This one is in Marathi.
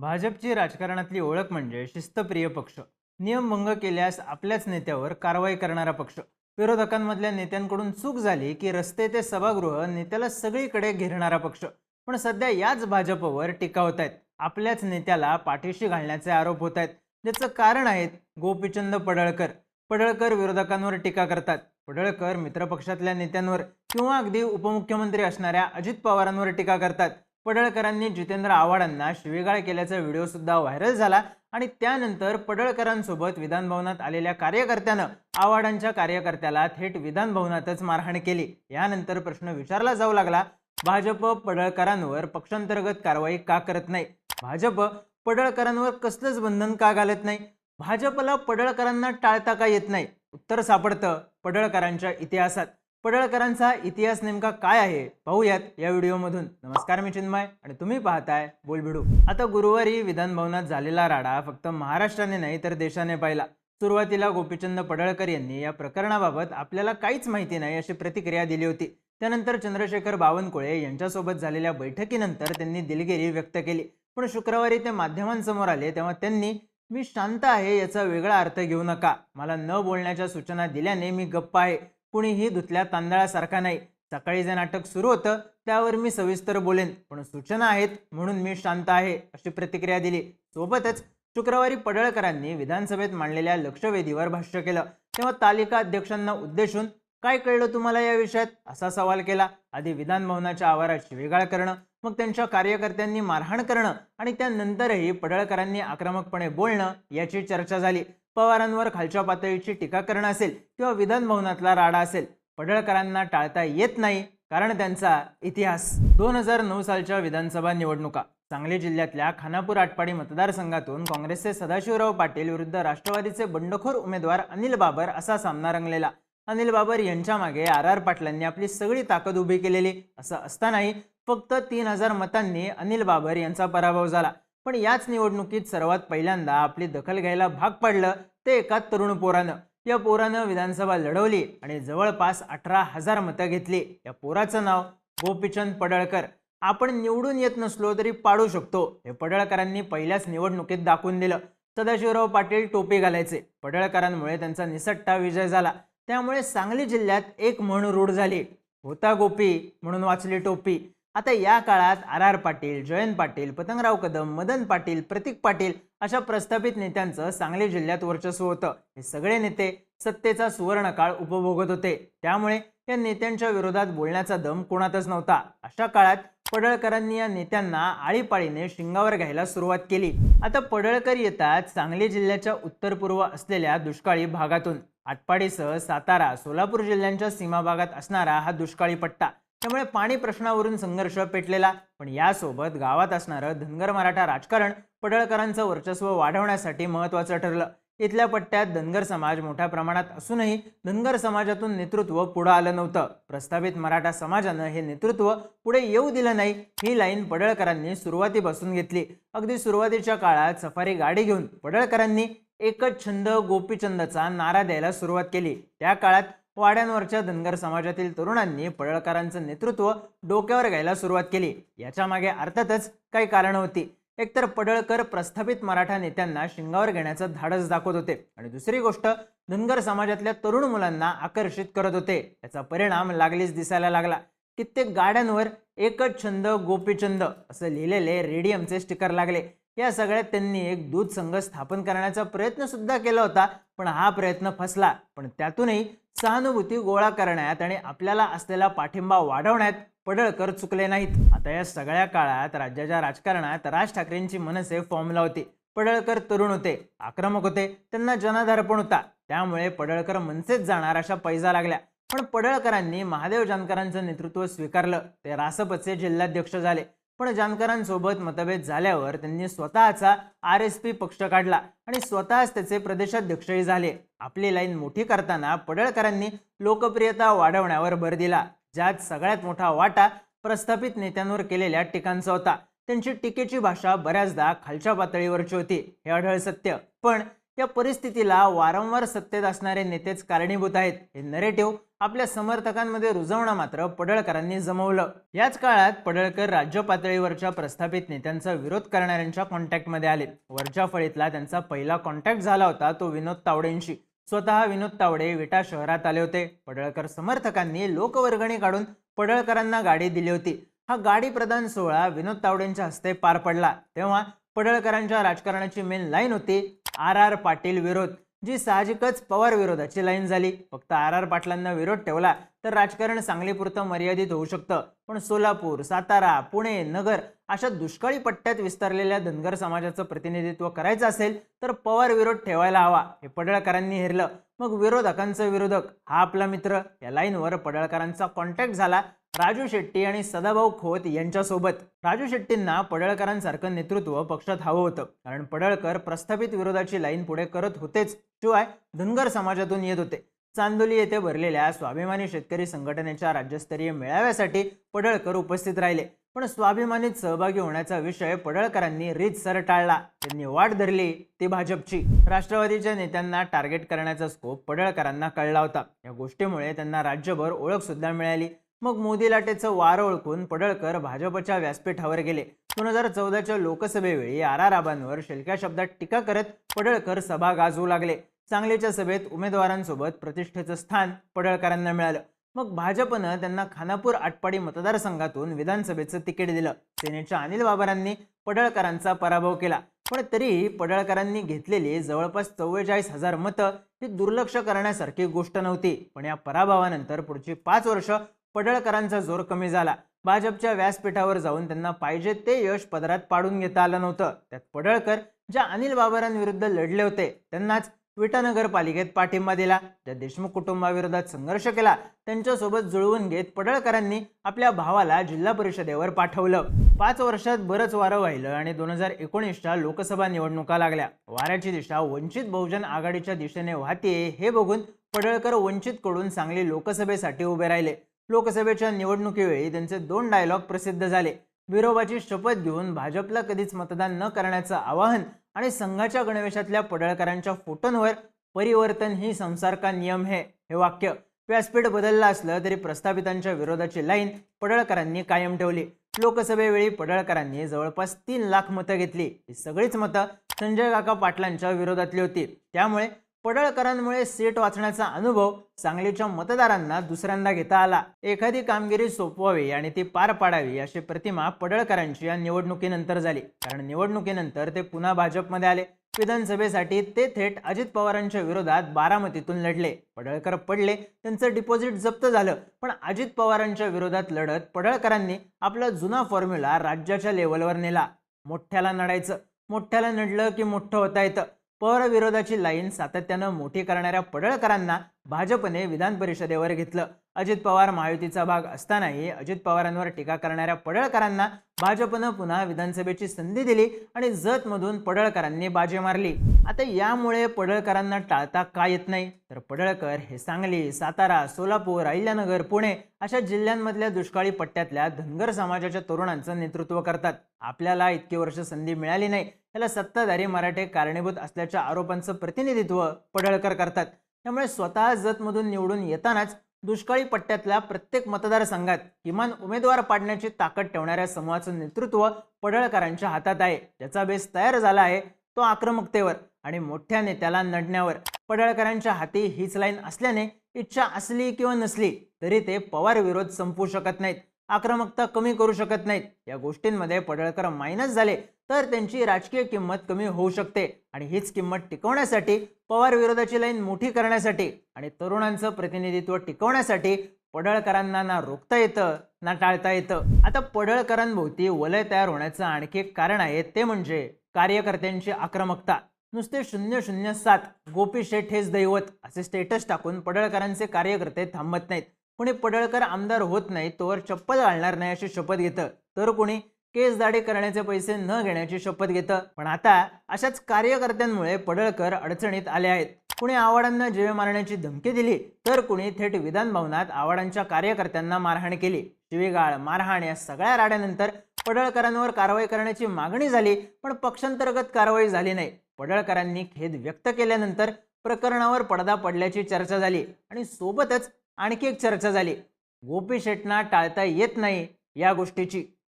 भाजपची राजकारणातली ओळख म्हणजे शिस्तप्रिय पक्ष. नियमभंग केल्यास आपल्याच नेत्यावर कारवाई करणारा पक्ष. विरोधकांमधल्या नेत्यांकडून चूक झाली की रस्ते ते सभागृह नेत्याला सगळीकडे घेरणारा पक्ष. पण सध्या याच भाजपवर टीका होत आहेत आपल्याच नेत्याला पाठीशी घालण्याचे आरोप होत आहेत ज्याचं कारण आहेत गोपीचंद पडळकर. पडळकर विरोधकांवर टीका करतात. पडळकर मित्रपक्षातल्या नेत्यांवर किंवा अगदी उपमुख्यमंत्री असणाऱ्या अजित पवारांवर टीका करतात. पडळकरांनी जितेंद्र आव्हाडांना शिवीगाळ केल्याचा व्हिडिओसुद्धा व्हायरल झाला आणि त्यानंतर पडळकरांसोबत विधानभवनात आलेल्या कार्यकर्त्यानं आव्हाडांच्या कार्यकर्त्याला थेट विधानभवनातच मारहाण केली. यानंतर प्रश्न विचारला जाऊ लागला भाजप पडळकरांवर पक्षांतर्गत कारवाई का करत नाही? भाजप पडळकरांवर कसलंच बंधन का घालत नाही? भाजपला पडळकरांना टाळता का येत नाही? उत्तर सापडतं पडळकरांच्या इतिहासात. पडळकरांचा इतिहास नेमका काय आहे पाहूयात या व्हिडिओमधून. नमस्कार मी चिन्मय आणि तुम्ही पाहताय बोलबिडू. आता गुरुवारी विधानभवनात झालेला राडा फक्त महाराष्ट्राने नाही तर देशाने पाहिला. सुरुवातीला गोपीचंद पडळकर यांनी या प्रकरणाबाबत आपल्याला काहीच माहिती नाही अशी प्रतिक्रिया दिली होती. त्यानंतर चंद्रशेखर बावनकुळे यांच्यासोबत झालेल्या बैठकीनंतर त्यांनी दिलगिरी व्यक्त केली. पण शुक्रवारी ते माध्यमांसमोर आले तेव्हा त्यांनी मी शांत आहे याचा वेगळा अर्थ घेऊ नका. मला न बोलण्याच्या सूचना दिल्याने मी गप्प आहे. कुणीही धुतल्या तांदळासारखा नाही. सकाळी जे नाटक सुरू होतं त्यावर मी सविस्तर बोलेन. पण सूचना आहेत म्हणून मी शांत आहे अशी प्रतिक्रिया दिली. सोबतच शुक्रवारी पडळकरांनी विधानसभेत मांडलेल्या लक्षवेधीवर भाष्य केलं. तेव्हा तालिका अध्यक्षांना उद्देशून काय कळलं तुम्हाला या विषयात? असा सवाल केला. आधी विधान भवनाच्या आवारात शिवेगाळ करणं मग त्यांच्या कार्यकर्त्यांनी मारहाण करणं आणि त्यानंतरही पडळकरांनी आक्रमकपणे बोलणं याची चर्चा झाली. पवारांवर खालच्या पातळीची टीका करणं असेल किंवा विधान भवनातला राडा असेल पडळकरांना टाळता येत नाही कारण त्यांचा इतिहास दोन हजार नऊ सालच्या विधानसभा निवडणुका. सांगली जिल्ह्यातल्या खानापूर आटपाडी मतदारसंघातून काँग्रेसचे सदाशिवराव पाटील विरुद्ध राष्ट्रवादीचे बंडखोर उमेदवार अनिल बाबर असा सामना रंगलेला. अनिल बाबर यांच्या मागे आर आर पाटलांनी आपली सगळी ताकद उभी केलेली असं असतानाही फक्त तीन हजार मतांनी अनिल बाबर यांचा पराभव झाला. पण याच निवडणुकीत सर्वात पहिल्यांदा आपली दखल घ्यायला भाग पडलं ते एका तरुण पोरानं. या पोरानं विधानसभा लढवली आणि जवळपास अठरा हजार मतं घेतली. या पोराचं नाव गोपीचंद पडळकर. आपण निवडून येत नसलो तरी पाडू शकतो. हे पडळकरांनी पहिल्याच निवडणुकीत दाखवून दिलं. सदाशिवराव पाटील टोपी घालायचे. पडळकरांमुळे त्यांचा निसट्टा विजय झाला. त्यामुळे सांगली जिल्ह्यात एक म्हण रूढ झाली. होता गोपी म्हणून वाचली टोपी. आता या काळात आर आर पाटील जयंत पाटील पतंगराव कदम मदन पाटील प्रतीक पाटील अशा प्रस्थापित नेत्यांचं सांगली जिल्ह्यात वर्चस्व होतं. हे सगळे नेते सत्तेचा सुवर्णकाळ उपभोगत होते. त्यामुळे या नेत्यांच्या विरोधात बोलण्याचा दम कोणातच नव्हता. अशा काळात पडळकरांनी या नेत्यांना आळीपाळीने शिंगावर घ्यायला सुरुवात केली. आता पडळकर येतात सांगली जिल्ह्याच्या उत्तर पूर्व असलेल्या दुष्काळी भागातून. आटपाडीसह सातारा सोलापूर जिल्ह्यांच्या सीमा भागात असणारा हा दुष्काळी पट्टा. त्यामुळे पाणी प्रश्नावरून संघर्ष पेटलेला. पण यासोबत गावात असणारं धनगर मराठा राजकारण पडळकरांचं वर्चस्व वाढवण्यासाठी महत्त्वाचं ठरलं. इथल्या पट्ट्यात धनगर समाज मोठ्या प्रमाणात असूनही धनगर समाजातून नेतृत्व पुढं आलं नव्हतं. प्रस्तावित मराठा समाजानं हे नेतृत्व पुढे येऊ दिलं नाही ही लाईन पडळकरांनी सुरुवातीपासून घेतली. अगदी सुरुवातीच्या काळात सफारी गाडी घेऊन पडळकरांनी एकच छंद गोपीचंदचा नारा द्यायला सुरुवात केली. त्या काळात वाड्यांवरच्या धनगर समाजातील तरुणांनी पडळकरांचं नेतृत्व डोक्यावर घ्यायला सुरुवात केली. याच्या मागे अर्थातच काही कारणं होती. एकतर पडळकर प्रस्थापित मराठा नेत्यांना शिंगावर घेण्याचं धाडस दाखवत होते आणि दुसरी गोष्ट धनगर समाजातल्या तरुण मुलांना आकर्षित करत होते. याचा परिणाम लागलीच दिसायला लागला. कित्येक गाड्यांवर एकच छंद गोपीचंद असं लिहिलेले रेडियमचे स्टिकर लागले. या सगळ्यात त्यांनी एक दूध संघ स्थापन करण्याचा प्रयत्न सुद्धा केला होता पण हा प्रयत्न फसला. पण त्यातूनही सहानुभूती गोळा करण्यात आणि आपल्याला असलेला पाठिंबा वाढवण्यात पडळकर चुकले नाहीत. आता या सगळ्या काळात राज्याच्या राजकारणात राज ठाकरेंची मनसे फॉर्मला होती. पडळकर तरुण होते आक्रमक होते त्यांना जनाधार पण होता. त्यामुळे पडळकर मनसेच जाणार अशा पैजा लागल्या. पण पडळकरांनी महादेव जानकरांचं नेतृत्व स्वीकारलं. ते रासपचे जिल्हाध्यक्ष झाले. पण जानकरांसोबत मतभेद झाल्यावर त्यांनी स्वतःचा आर एस पी पक्ष काढला आणि स्वतःच त्याचे प्रदेशाध्यक्षही झाले. आपली लाईन मोठी करताना पडळकरांनी लोकप्रियता वाढवण्यावर भर दिला ज्यात सगळ्यात मोठा वाटा प्रस्थापित नेत्यांवर केलेल्या टीकांचा होता. त्यांची टीकेची भाषा बऱ्याचदा खालच्या पातळीवरची होती हे आढळ सत्य. पण या परिस्थितीला वारंवार सत्तेत असणारे नेतेच कारणीभूत आहेत. हे नरेटिव्ह आपल्या समर्थकांमध्ये रुजवणं मात्र पडळकरांनी जमवलं. याच काळात पडळकर राज्य पातळीवरच्या प्रस्थापित नेत्यांचा विरोध करणाऱ्यांच्या कॉन्टॅक्टमध्ये आले. वरच्या फळीतला त्यांचा पहिला कॉन्टॅक्ट झाला होता तो विनोद तावडेंशी. स्वतः विनोद तावडे विटा शहरात आले होते. पडळकर समर्थकांनी लोकवर्गणी काढून पडळकरांना गाडी दिली होती. हा गाडी प्रदान सोहळा विनोद तावडेंच्या हस्ते पार पडला. तेव्हा पडळकरांच्या राजकारणाची मेन लाईन होती. आर आर पाटील विरोध जी साहजिकच पवार विरोधाची लाईन झाली. फक्त आर आर पाटलांना विरोध ठेवला तर राजकारण सांगलीपुरतं मर्यादित होऊ शकतं. पण सोलापूर सातारा पुणे नगर अशा दुष्काळी पट्ट्यात विस्तारलेल्या धनगर समाजाचं प्रतिनिधित्व करायचं असेल तर पवार विरोध ठेवायला हवा हे पडळकरांनी हेरलं. मग विरोधकांचा विरोधक हा आपला मित्र या लाईनवर पडळकरांचा कॉन्टॅक्ट झाला राजू शेट्टी आणि सदाभाऊ खोत यांच्यासोबत राजू शेट्टींना पडळकरांसारखं नेतृत्व पक्षात हवं होतं. कारण पडळकर प्रस्थापित विरोधाची लाईन पुढे करत होतेच. शिवाय धनगर समाजातून येत होते. चांदोली येथे भरलेल्या स्वाभिमानी शेतकरी संघटनेच्या राज्यस्तरीय मेळाव्यासाठी पडळकर उपस्थित राहिले. पण स्वाभिमानीत सहभागी होण्याचा विषय पडळकरांनी रीतसर टाळला. त्यांनी वाट धरली ती भाजपची. राष्ट्रवादीच्या नेत्यांना टार्गेट करण्याचा स्कोप पडळकरांना कळला होता. या गोष्टीमुळे त्यांना राज्यभर ओळख सुद्धा मिळाली. मग मोदी लाटेचं वारं ओळखून पडळकर भाजपच्या व्यासपीठावर गेले. दोन हजार चौदाच्या लोकसभेवेळी आर आर आबांवर शेलक्या शब्दात टीका करत पडळकर सभा गाजवू लागले. सांगलीच्या सभेत उमेदवारांसोबत प्रतिष्ठेचं स्थान पडळकरांना मिळालं. मग भाजपनं त्यांना खानापूर आटपाडी मतदारसंघातून विधानसभेचं तिकीट दिलं. सेनेच्या अनिल बाबरांनी पडळकरांचा पराभव केला. पण तरीही पडळकरांनी घेतलेली जवळपास चव्वेचाळीस हजार मतं ही दुर्लक्ष करण्यासारखी गोष्ट नव्हती. पण या पराभवानंतर पुढची पाच वर्ष पडळकरांचा जोर कमी झाला. भाजपच्या व्यासपीठावर जाऊन त्यांना पाहिजे ते यश पदरात पाडून घेता आलं नव्हतं. त्यात पडळकर ज्या अनिल बाबरांविरुद्ध लढले होते त्यांनाच विटा नगरपालिकेत पाठिंबा दिला. ज्या देशमुख कुटुंबाविरोधात संघर्ष केला त्यांच्यासोबत जुळवून घेत पडळकरांनी आपल्या भावाला जिल्हा परिषदेवर पाठवलं. पाच वर्षात बरंच वारं वाहिलं आणि दोन हजार एकोणीसच्या लोकसभा निवडणुका लागल्या. वाऱ्याची दिशा वंचित बहुजन आघाडीच्या दिशेने वाहतीये हे बघून पडळकर वंचितकडून सांगली लोकसभेसाठी उभे राहिले. लोकसभेच्या निवडणुकीवेळी त्यांचे दोन डायलॉग प्रसिद्ध झाले. विरोबाची शपथ घेऊन भाजपला कधीच मतदान न करण्याचं आवाहन आणि संघाच्या गणवेशातल्या पडळकरांच्या फोटोंवर परिवर्तन ही संसार का नियम है हे वाक्य. व्यासपीठ बदललं असलं तरी प्रस्थापितांच्या विरोधाची लाईन पडळकरांनी कायम ठेवली. लोकसभेवेळी पडळकरांनी जवळपास तीन लाख मतं घेतली. ही सगळीच मतं संजय काका पाटलांच्या विरोधातली होती. त्यामुळे पडळकरांमुळे सीट वाचण्याचा अनुभव सांगलीच्या मतदारांना दुसऱ्यांदा घेता आला. एखादी कामगिरी सोपवावी आणि ती पार पाडावी अशी प्रतिमा पडळकरांची या निवडणुकीनंतर झाली. कारण निवडणुकीनंतर ते पुन्हा भाजपमध्ये आले. विधानसभेसाठी ते थेट अजित पवारांच्या विरोधात बारामतीतून लढले. पडळकर पडले त्यांचं डिपॉझिट जप्त झालं. पण अजित पवारांच्या विरोधात लढत पडळकरांनी आपला जुना फॉर्म्युला राज्याच्या लेवलवर नेला. मोठ्याला नडायचं. मोठ्याला नडलं की मोठं होता येतं. परविरोधाची लाईन सातत्यानं मोठी करणाऱ्या पडळकरांना भाजपने विधान परिषदेवर घेतलं. अजित पवार महायुतीचा भाग असतानाही अजित पवारांवर टीका करणाऱ्या पडळकरांना भाजपनं पुन्हा विधानसभेची संधी दिली आणि जतमधून पडळकरांनी बाजी मारली. आता यामुळे पडळकरांना टाळता का येत नाही? तर पडळकर हे सांगली सातारा सोलापूर अहिल्यानगर पुणे अशा जिल्ह्यांमधल्या दुष्काळी पट्ट्यातल्या धनगर समाजाच्या तरुणांचं नेतृत्व करतात. आपल्याला इतकी वर्ष संधी मिळाली नाही. याला सत्ताधारी मराठे कारणीभूत असल्याच्या आरोपांचं प्रतिनिधित्व पडळकर करतात. त्यामुळे स्वतः जतमधून निवडून येतानाच दुष्काळी पट्ट्यातल्या प्रत्येक मतदारसंघात किमान उमेदवार पाडण्याची ताकद ठेवणाऱ्या समूहाचं नेतृत्व पडळकरांच्या हातात आहे. ज्याचा बेस तयार झाला आहे तो आक्रमकतेवर आणि मोठ्या नेत्याला नडण्यावर. पडळकरांच्या हाती हीच लाईन असल्याने इच्छा असली किंवा नसली तरी ते पवार विरोध संपवू शकत नाहीत. आक्रमकता कमी करू शकत नाहीत. या गोष्टींमध्ये पडळकर मायनस झाले. तर त्यांची राजकीय किंमत कमी होऊ शकते. आणि हीच किंमत टिकवण्यासाठी पवार विरोधाची लाईन मोठी करण्यासाठी आणि तरुणांचं प्रतिनिधित्व टिकवण्यासाठी पडळकरांना ना रोखता येतं ना टाळता येतं. आता पडळकरांभोवती वलय तयार होण्याचं आणखी एक कारण आहे ते म्हणजे कार्यकर्त्यांची आक्रमकता. नुसते शून्य शून्य सात गोपी शेठ हेच दैवत असे स्टेटस टाकून पडळकरांचे कार्यकर्ते थांबत नाहीत. कोणी पडळकर आमदार होत नाही तोवर चप्पल घालणार नाही अशी शपथ घेतं. तर कोणी केस दाढे करण्याचे पैसे न घेण्याची शपथ घेतं. पण आता अशाच कार्यकर्त्यांमुळे पडळकर अडचणीत आले आहेत. कुणी आव्हाडांना जीवे मारण्याची धमकी दिली तर कुणी थेट विधान भवनात आव्हाडांच्या कार्यकर्त्यांना मारहाण केली. शिवीगाळ मारहाण या सगळ्या राड्यानंतर पडळकरांवर कारवाई करण्याची मागणी झाली पण पक्षांतर्गत कारवाई झाली नाही. पडळकरांनी खेद व्यक्त केल्यानंतर प्रकरणावर पडदा पडल्याची चर्चा झाली आणि सोबतच आणखी एक चर्चा झाली. गोपी शेटना टाळता येत नाही या गोष्टीची.